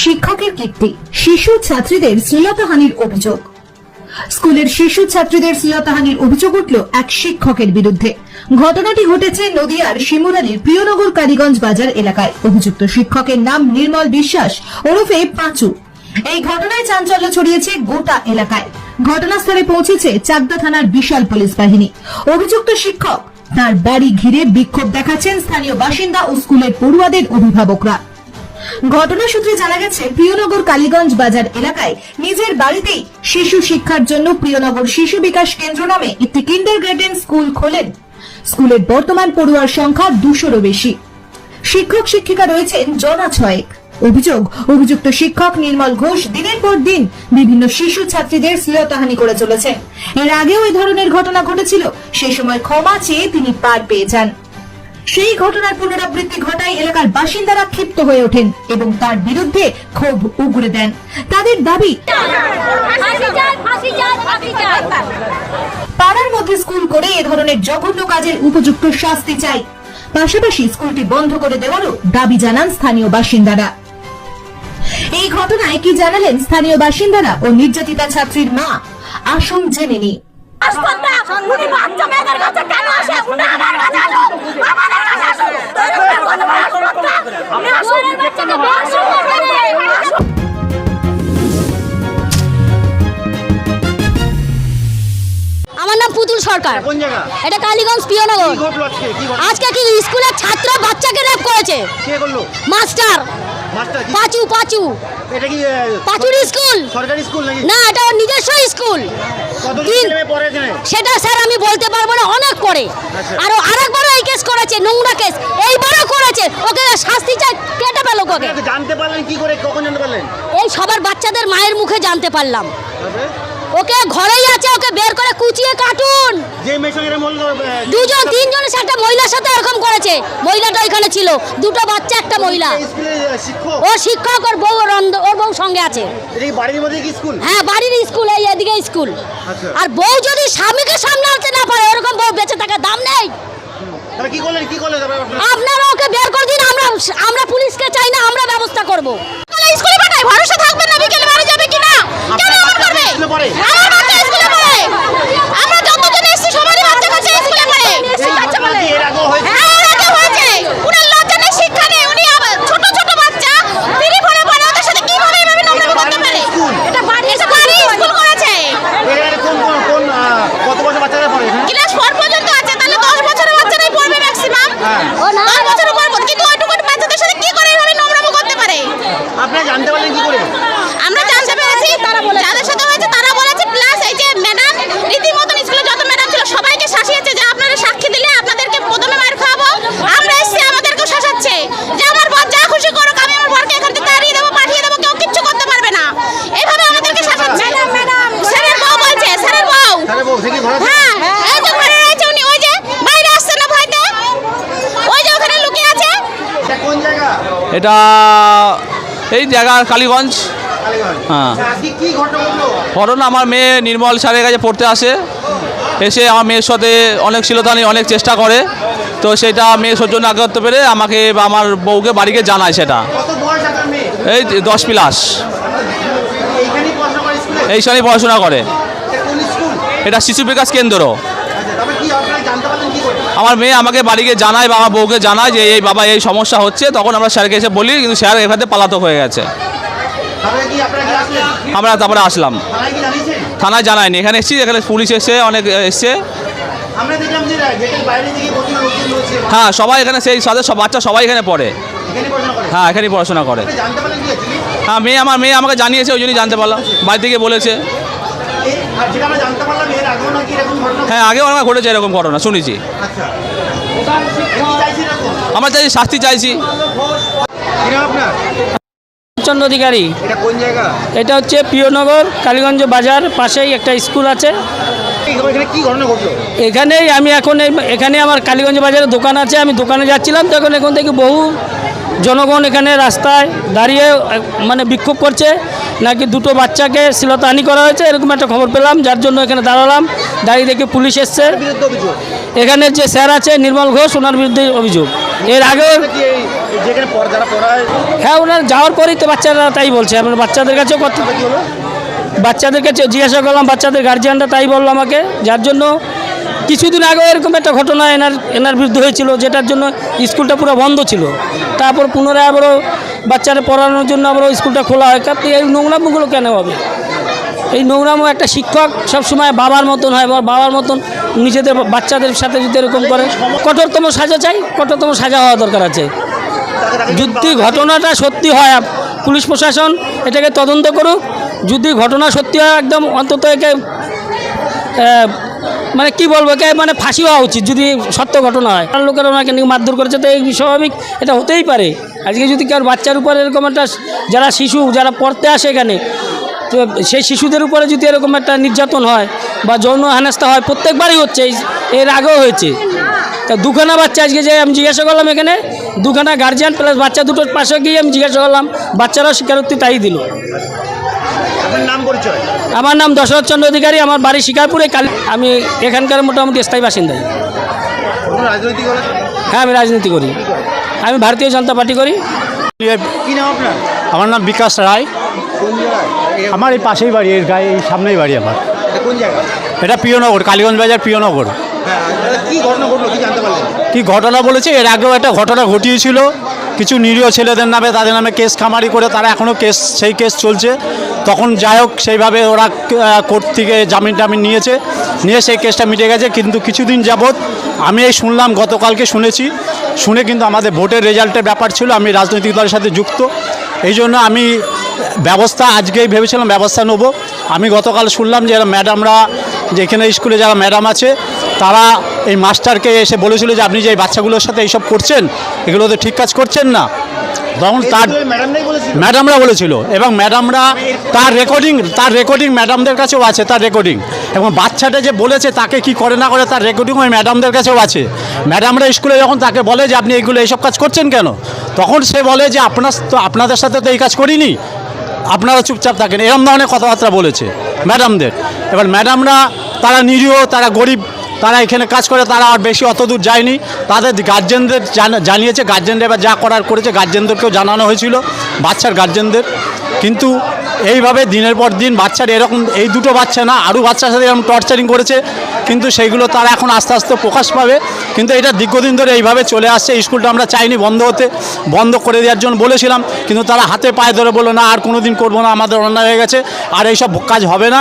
শিক্ষকের কীর্তি, শিশু ছাত্রীদের শ্লীলতাহানির অভিযোগ। স্কুলের শিশু ছাত্রীদের শ্লীলতাহানির অভিযোগ উঠল এক শিক্ষকের বিরুদ্ধে। ঘটনাটি ঘটেছে নদিয়ার শিমুরালির প্রিয়নগর কালীগঞ্জ বাজার এলাকায়। অভিযুক্ত শিক্ষকের নাম নির্মল বিশ্বাস ওরফে পাঁচু। এই ঘটনায় চাঞ্চল্য ছড়িয়েছে গোটা এলাকায়। ঘটনাস্থলে পৌঁছেছে চাকদা থানার বিশাল পুলিশ বাহিনী। অভিযুক্ত শিক্ষক, তার বাড়ি ঘিরে বিক্ষোভ দেখাচ্ছেন স্থানীয় বাসিন্দা ও স্কুলের পড়ুয়াদের অভিভাবকরা। ঘটনা সূত্রে জানা গেছে, প্রিয়নগর কালীগঞ্জ বাজার এলাকায় নিজের বাড়িতেই শিশু শিক্ষার জন্য প্রিয়নগর শিশু বিকাশ কেন্দ্র নামে একটি কিন্ডার স্কুল খোলেন। স্কুলের বর্তমান পড়ুয়ার সংখ্যা দুশোরও বেশি। শিক্ষক শিক্ষিকা রয়েছেন জনা ছয়েক। অভিযোগ, অভিযুক্ত শিক্ষক নির্মল ঘোষ দিনের পর দিন বিভিন্ন শিশু ছাত্রীদের শ্লীলতাহানি করে চলেছেন এর আগেও এই ধরনের ঘটনা ঘটেছিল। সে সময় ক্ষমা চেয়ে তিনি পার পেয়ে যান। সেই ঘটনার পুনরাবৃত্তি ঘটায় এলাকার বাসিন্দারা ক্ষিপ্ত হয়ে ওঠেন এবং তার বিরুদ্ধে ক্ষোভ উগরে দেন। তাদের দাবি, পাড়ার মধ্যে স্কুল করে এ ধরনের জঘন্য কাজের উপযুক্ত শাস্তি চাই। পাশাপাশি স্কুলটি বন্ধ করে দেওয়ারও দাবি জানান স্থানীয় বাসিন্দারা। এই ঘটনায় কি জানালেন স্থানীয় বাসিন্দারা ও নির্যাতিতা ছাত্রীর মা? আসুন জেনে নি উনি আমাদের আসুন। পুতুল সরকার। এটা কালীগঞ্জ ঘটলো আজকে? কি স্কুলের ছাত্র বাচ্চাকে রেপ করেছে? মাস্টার। পাঁচু পাঁচু। পাঁচুর স্কুল? না এটা ওর নিজস্ব স্কুল। সেটা স্যার আমি বলতে পারব না অনেক পরে আচ্ছা। আরও আরেকবারও এই কেস করেছে নোংরা কেস এইবারও করেছে। ওকে শাস্তি চাই কেটে পেল ওকে। জানতে পারলেন কি করে কখন জানতে পারলেন? এই সবার বাচ্চাদের মায়ের মুখে জানতে পারলাম। ওকে ঘরেই আছে ওকে বের করে কুচিয়ে কাটুন। যে এরকম দুজন তিনজনের সাথে একটা মহিলার সাথে এরকম করেছে। মহিলাটা এখানে ছিল দুটো বাচ্চা একটা মহিলা। ও শিক্ষক ওর বউ ওর বউ সঙ্গে আছে। এটা বাড়ির মধ্যে কি স্কুল? হ্যাঁ বাড়ির স্কুল এই এদিকে স্কুল। আচ্ছা। আর বউ যদি স্বামীকে সামলাতে না পারে ওরকম বউ বেঁচে থাকার দাম নেই। তাহলে কি করলেন? কি করলেন? আপনারা? আপনারা ওকে বের করে দিন আমরা আমরা পুলিশকে চাই না আমরা ব্যবস্থা করব। স্কুলে পাঠাই ভরসা থাকবে না বিকেলে বাড়ি যাবে কিনা কেন আপনার এমন বাচ্চা করবে স্কুলে পড়ে? আমার বাচ্চা স্কুলে পড়ে। আমরা যতজন এসেছি সবারই বাচ্চা কাছে স্কুলে পড়ে। এই ঘটনা কি এর আগেও হয়েছে? হ্যাঁ এর আগে হয়েছে। উনার লজ্জা নেই শিক্ষা নেই। উনি আবার ছোট ছোট বাচ্চা। তিরি পড়ে পড়ে ওদের সাথে কীভাবে এভাবে নোংরামি করতে পারে? এটা বাড়ি এটা বাড়ি স্কুল করেছে। এখানে কোন কোন কোন কত বছর বাচ্চারা পড়ে এখানে? ক্লাস ফোর পর্যন্ত আছে তাহলে দশ বছরের বাচ্চারাই পড়বে ম্যাক্সিমাম। দশ বছরের উপর কিন্তু ওইটুকু বাচ্চাদের সাথে কি করে এইভাবে নোংরামি করতে পারে? আপনারা জানতে পারলেন কি করে আমরা জানতে পেরেছি যাদের সাথে হয়েছে তারা বলেছে প্লাস এই যে ম্যাডাম রীতিমতন স্কুলে যত ম্যাডাম ছিল সবাইকে শাসিয়েছে যে আপনারা সাক্ষী দিলে আপনাদেরকে প্রথমে মার খাওয়াবো আমরা এসেছি আমাদেরকেও শাসাচ্ছে যে আমার বর যা খুশি করুক আমি আমার বরকে এখান থেকে তাড়িয়ে দেবো পাঠিয়ে দেবো কেউ কিচ্ছু করতে পারবে না এইভাবে আমাদেরকে শাসাচ্ছে ম্যাডাম ম্যাডাম স্যারের বউ বলছে স্যারের বউ তাহলে বউ সে কি ধরা হ্যাঁ এই যে ঘরে রয়েছে উনি ওই যে বাইরে আসছে না ভয়তে ওই যে ওখানে লুকিয়ে আছে এটা কোন জায়গা এটা এই জায়গা কালীগঞ্জ। হ্যাঁ। আচ্ছা, ঘটনা আমার মেয়ে নির্মল স্যারের কাছে পড়তে আসে। এসে আমার মেয়ের সাথে অনেক শিলতানি অনেক চেষ্টা করে। তো সেটা মেয়ে সহ্য না করতে পেরে আমাকে আমার বউকে বাড়িকে জানায় সেটা। এই দশ প্লাস। এইখানেই পড়াশোনা করে এই পড়াশোনা করে। এটা শিশু বিকাশ কেন্দ্র আচ্ছা তারপরে কি আপনারা জানতে পারলেন কি করে আমার মেয়ে আমাকে বাড়িকে জানায় বাবা বউকে জানায় যে এই বাবা এই সমস্যা হচ্ছে। তখন আমরা স্যারকে এসে বলি কিন্তু স্যার এখানে পালাতক হয়ে গেছে। আমরা তারপরে আসলাম। থানায় জানায়নি। এখানে এসেছি এখানে পুলিশ এসে অনেক এসছে। হ্যাঁ সবাই এখানে সেই সাথে সব বাচ্চা সবাই এখানে পড়ে। হ্যাঁ এখানেই পড়াশোনা করে। actually? হ্যাঁ মেয়ে আমার মেয়ে আমাকে জানিয়েছে ওই জন্যই জানতে পারলাম। বাড়ি থেকে বলেছে। হ্যাঁ আগেও আমার ঘটেছে এরকম ঘটনা শুনেছি। আচ্ছা। আমরা চাইছি শাস্তি চাইছি। চন্দ্র অধিকারী। এটা কোন জায়গা? এটা হচ্ছে প্রিয়নগর কালীগঞ্জ বাজার পাশেই একটা স্কুল আছে। এখানে কি ঘটনা ঘটলো? এখানেই আমি এখন এই- এখানে আমার কালীগঞ্জ বাজারে দোকান আছে আমি দোকানে যাচ্ছিলাম তখন এখন থেকে বহু জনগণ এখানে রাস্তায় দাঁড়িয়ে মানে বিক্ষোভ করছে, নাকি দুটো বাচ্চাকে শ্লীলতাহানি করা হয়েছে, এরকম একটা খবর পেলাম, যার জন্য এখানে দাঁড়ালাম। দাঁড়িয়ে দেখে পুলিশ এসছে। এখানে যে স্যার আছে, নির্মল ঘোষ, ওনার বিরুদ্ধে অভিযোগ। এর আগেও হ্যাঁ ওনার যাওয়ার পরেই তো বাচ্চারা তাই বলছে। আপনার বাচ্চাদের কাছেও কথা বাচ্চাদের কাছে জিজ্ঞাসা করলাম, বাচ্চাদের গার্জিয়ানরা তাই বলল আমাকে। যার জন্য কিছুদিন আগে এরকম একটা ঘটনা এনার এনার বিরুদ্ধে হয়েছিল, যেটার জন্য স্কুলটা পুরো বন্ধ ছিল। তারপর পুনরায় আবারও বাচ্চারা পড়ানোর জন্য আবারও স্কুলটা খোলা হয়। কারণ এই নোংরামগুলো কেন হবে? এই নোংরামো একটা শিক্ষক সবসময় বাবার মতন হয় বাবার মতন নিজেদের বাচ্চাদের সাথে যদি এরকম করে, কঠোরতম সাজা চাই, কঠোরতম সাজা হওয়া দরকার আছে। যদি ঘটনাটা সত্যি হয়, পুলিশ প্রশাসন এটাকে তদন্ত করুক, যদি ঘটনা সত্যি হয়, একদম অন্তত একে মানে কি বলব, একে মানে ফাঁসি হওয়া উচিত যদি সত্য ঘটনা হয়। আর লোকেরা ওনাকে মারধর করেছে, তো এই স্বাভাবিক এটা হতেই পারে। আজকে যদি কার বাচ্চার উপরে এরকম একটা, যারা শিশু, যারা পড়তে আসে এখানে, তো সেই শিশুদের উপরে যদি এরকম একটা নির্যাতন হয় বা যৌন হেনস্থা হয়, প্রত্যেকবারই হচ্ছে এর আগেও হয়েছে। তা দুখানা বাচ্চা আজকে যে আমি জিজ্ঞাসা করলাম এখানে, দুখানা গার্জিয়ান প্লাস বাচ্চা দুটোর পাশে গিয়ে আমি জিজ্ঞাসা করলাম, বাচ্চারাও স্বীকারোক্তি তাই দিল। আপনার নাম পরিচয়? আমার নাম দশরথ চন্দ্র অধিকারী আমার বাড়ি শিকারপুরে। কালী আমি এখানকার মোটামুটি স্থায়ী বাসিন্দাই হ্যাঁ আমি রাজনীতি করি। আমি ভারতীয় জনতা পার্টি করি। কি নাম আপনার? আমার নাম বিকাশ রায়। আমার এই পাশেই বাড়ি এর গায়ে এই সামনেই বাড়ি আমার। এটা কোন জায়গা? এটা প্রিয়নগর কালীগঞ্জ বাজার প্রিয়নগর। হ্যাঁ ঘটনা ঘটলো কি জানতে পারলেন? কি ঘটনা বলেছে? এর আগেও একটা ঘটনা ঘটিয়েছিল। কিছু নিরীহ ছেলেদের নামে, তাদের নামে কেস খামারি করে তারা এখনও কেস, সেই কেস চলছে। তখন যাই হোক, সেইভাবে ওরা কোর্ট থেকে জামিন টামিন নিয়েছে। নিয়ে সেই কেসটা মিটে গেছে। কিন্তু কিছুদিন যাবৎ আমি এই শুনলাম, গতকালকে শুনেছি। শুনে কিন্তু আমাদের ভোটের রেজাল্টের ব্যাপার ছিল। আমি রাজনৈতিক দলের সাথে যুক্ত। এই জন্য আমি ব্যবস্থা আজকেই ভেবেছিলাম, ব্যবস্থা নেব। আমি গতকাল শুনলাম যে ম্যাডামরা, যেখানে স্কুলে যারা ম্যাডাম আছে, তারা এই মাস্টারকে এসে বলেছিল যে আপনি যে এই বাচ্চাগুলোর সাথে এইসব করছেন এগুলো তো ঠিক কাজ করছেন না। তখন তার ম্যাডামরা বলেছিল। এবং ম্যাডামরা তার রেকর্ডিং তার রেকর্ডিং ম্যাডামদের কাছেও আছে তার রেকর্ডিং এবং বাচ্চাটা যে বলেছে তাকে কি করে না করে তার রেকর্ডিং ওই ম্যাডামদের কাছেও আছে। ম্যাডামরা স্কুলে যখন তাকে বলে যে আপনি এইগুলো এইসব কাজ করছেন কেন? তখন সে বলে যে আপনার তো আপনাদের সাথে তো এই কাজ করিনি। আপনারা চুপচাপ থাকেন। এরম ধরনের কথাবার্তা বলেছে ম্যাডামদের এবার ম্যাডামরা তারা নিরীহ তারা গরিব তারা এখানে কাজ করে, তারা আর বেশি অত দূর যায়নি। তাদের গার্জেনদের জানা- জানিয়েছে গার্জেনরা এবার যা করার করেছে গার্জেনদেরকেও জানানো হয়েছিল, বাচ্চার গার্জেনদের কিন্তু এইভাবে দিনের পর দিন বাচ্চার এরকম এই দুটো বাচ্চা না আরও বাচ্চার সাথে এরকম টর্চারিং করেছে কিন্তু সেইগুলো তারা এখন আস্তে আস্তে প্রকাশ পাবে। কিন্তু এটা দীর্ঘদিন ধরে এইভাবে চলে আসছে স্কুলটা আমরা চাইনি বন্ধ হতে বন্ধ করে দেওয়ার জন্য বলেছিলাম কিন্তু তারা হাতে পায়ে ধরে বলল না আর কোনো দিন করব না আমাদের অন্যায় হয়ে গেছে আর এইসব কাজ হবে না।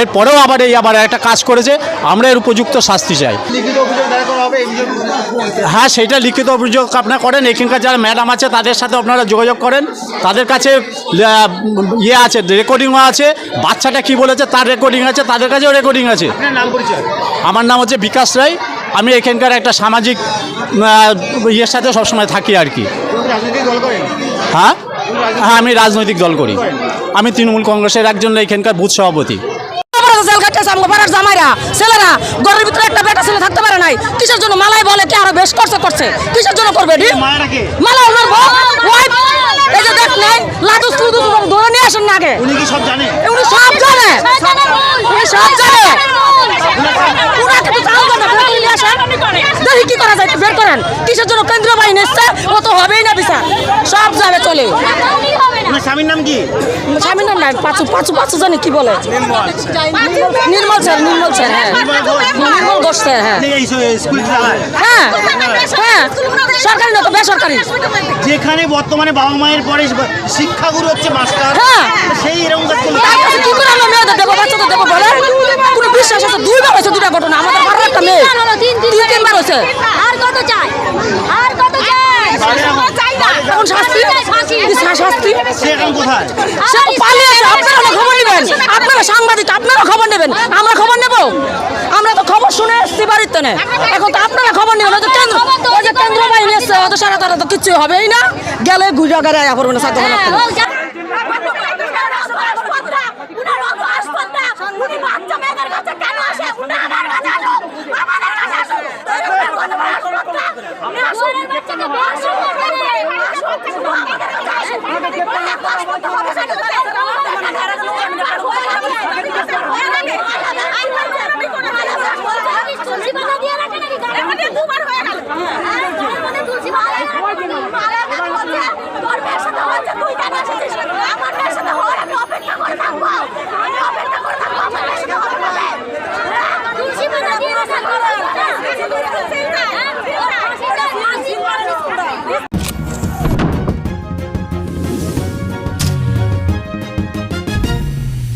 এরপরেও আবার এই আবার একটা কাজ করেছে আমরা এর উপযুক্ত শাস্তি চাই। হ্যাঁ সেইটা লিখিত অভিযোগ আপনারা করেন এখানকার যারা ম্যাডাম আছে তাদের সাথে আপনারা যোগাযোগ করেন। তাদের কাছে ইয়ে আছে রেকর্ডিংও আছে। বাচ্চাটা কি বলেছে তার রেকর্ডিং আছে তাদের কাছেও রেকর্ডিং আছে। আপনার নাম পরিচয়? আমার নাম হচ্ছে বিকাশ রায়। আমি এখানকার একটা সামাজিক ইয়ের সাথে সবসময় থাকি আর কি। রাজনৈতিক দল হ্যাঁ? হ্যাঁ আমি রাজনৈতিক দল করি। আমি তৃণমূল কংগ্রেসের একজন এখানকার বুথ সভাপতি। জেল খাটতেছে আমাকে পাড়ার জামাইরা ছেলেরা ঘরের ভিতরে একটা বেটা ছেলে থাকতে পারে নাই। কিসের জন্য মালাই বলে কি আরও বেশ করছে করছে? কিসের জন্য করবে মালা ওনার বউ ওয়াইফ এই যে দেখ নাই লাদুস ধরে নিয়ে আসেন না আগে। উনি কি সব জানে? উনি সব জানে। উনি সব জানে। চাল নিয়ে আসেন। দেখি কি করা যায় করেন? কিসের জন্য? কেন্দ্রীয় বাহিনী এসছে ও তো হবেই না বিচার। সব যাবে চলে। স্বামীর নাম কি? স্বামীর নাম নাই পাঁচু পাঁচু পাঁচু জানি কি বলে। নির্মল স্যার নির্মল স্যার হ্যাঁ। নির্মল ঘোষ। স্যার হ্যাঁ। হ্যাঁ হ্যাঁ। সরকারি না তো বেসরকারি। যেখানে বর্তমানে বাবা মায়ের পরে শিক্ষাগুরু হচ্ছে মাস্টার হ্যাঁ। সেই এরকম কি করে আমরা মেয়েদের? দেবো বাচ্চাদের দেবো বলে। কোনো বিশ্বাস আছে? দুইবার হয়েছে দুটা ঘটনা। আমাদের একটা মেয়ে। তিন তিনবার হয়েছে। আর কত চাই? আর কত চাই? এখন শাস্তি? শাস্তি? সে এখন কোথায়? সে পালিয়েছে আপনারা খবর নেবেন। আপনারা সাংবাদিক আপনারা খবর নেবেন। আমরা খবর নেব। আমরা তো খবর শুনে এসছি বাড়িতে না এখন তো আপনারা খবর নেবেন। যে কেন্দ্র ওই যে কেন্দ্র বাহিনী এসছে অত সারা তারা তো কিচ্ছু হবেই না। গেলে ঘুরে গাড়ি আয়া পড়বে না সাথে উনি বাচ্চা মেয়েদের কাছে কেন আসে? উনি আমার কাছে